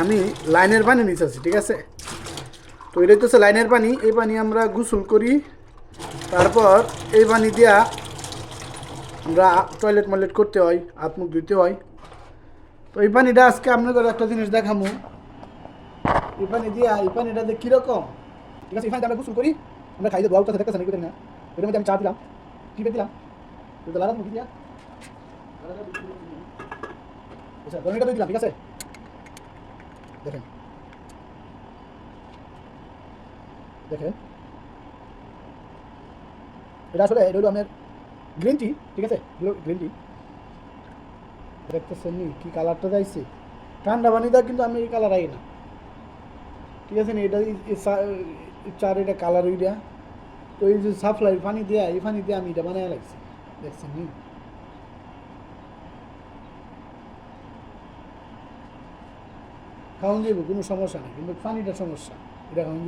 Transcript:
আমি লাইনের পানি নিতেছি ঠিক আছে? তো এটা হচ্ছে লাইনের পানি, এই পানি আমরা গোসল করি। তারপর এই পানি দিয়া আমরা টয়লেট ময়লেট করতে হয়, হাত মুখ ধুতে হয়। তো এই পানিটা আজকে আপনাদের একটা জিনিস দেখামু। এই পানি দিয়া, এই পানিটাতে কীরকম ঠিক আছে, এই পানিতে আমরা গোসল করি। আমরা খাইতে দোয়া উঠতে দেখতেছেন না। এটার মধ্যে আমি চা দিলাম টিপে দিলাম? তো লাগাত মুখি দিয়া। আচ্ছা দিলাম, ঠিক আছে? দেখেন। দেখেন। এটা আসলে, এটা হলো আপনার গ্রিন টি ঠিক আছে? গ্রিন টি দেখতেছেন কি কালারটা যাইছে? ঠান্ডা পানি দেওয়া কিন্তু আমি এই কালার আই না। ঠিক আছে নি, এটা চার এটা কালার ওইটা তো এই যে সাপ্লাই পানি দেয়া, এই পানি দিয়ে আমি এটা বানায় লাগছি। দেখছেন নি? খাওয়ান যাইব কোনো সমস্যা নেই। কিন্তু পানিটা সমস্যা এটা খাওয়ান